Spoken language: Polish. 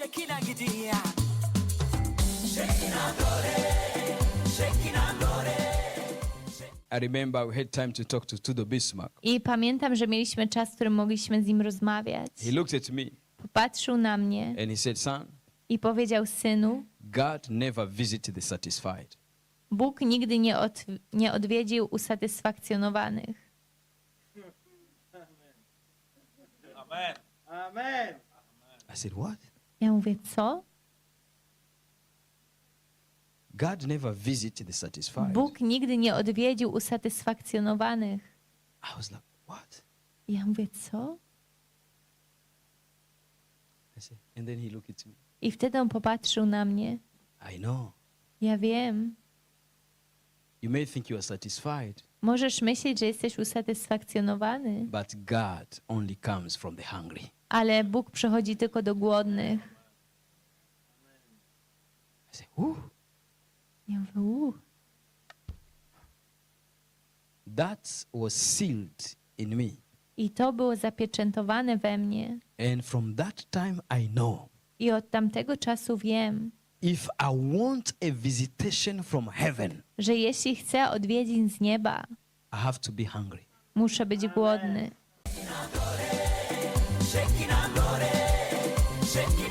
Shekina gidiya Shekina dore Shekina dore I remember we had time to talk to Tudo Bismarck. I pamiętam, że mieliśmy czas, w którym mogliśmy z nim rozmawiać. He looked at me Popatrzył na mnie and he said, Son, i powiedział: Synu, God never visited the satisfied. Bóg nigdy nie, od, nie odwiedził usatysfakcjonowanych. I said, What? Ja mówię: Co? God never visited the satisfied. Bóg nigdy nie odwiedził usatysfakcjonowanych. I was like, What? Ja mówię: Co? I said, and then he looked at me. I wtedy on popatrzył na mnie. I know. Ja wiem. You may think you are satisfied, Możesz myśleć, że jesteś usatysfakcjonowany, but God only comes from the hungry. ale Bóg przychodzi tylko do głodnych. Uh. Ja mówię. That was sealed in me. I to było zapieczętowane we mnie. And from that time I know. I od tamtego czasu wiem. If I want a visitation from heaven. Że jeśli chcę odwiedzin z nieba. I have to be hungry. Muszę być głodny. Shaking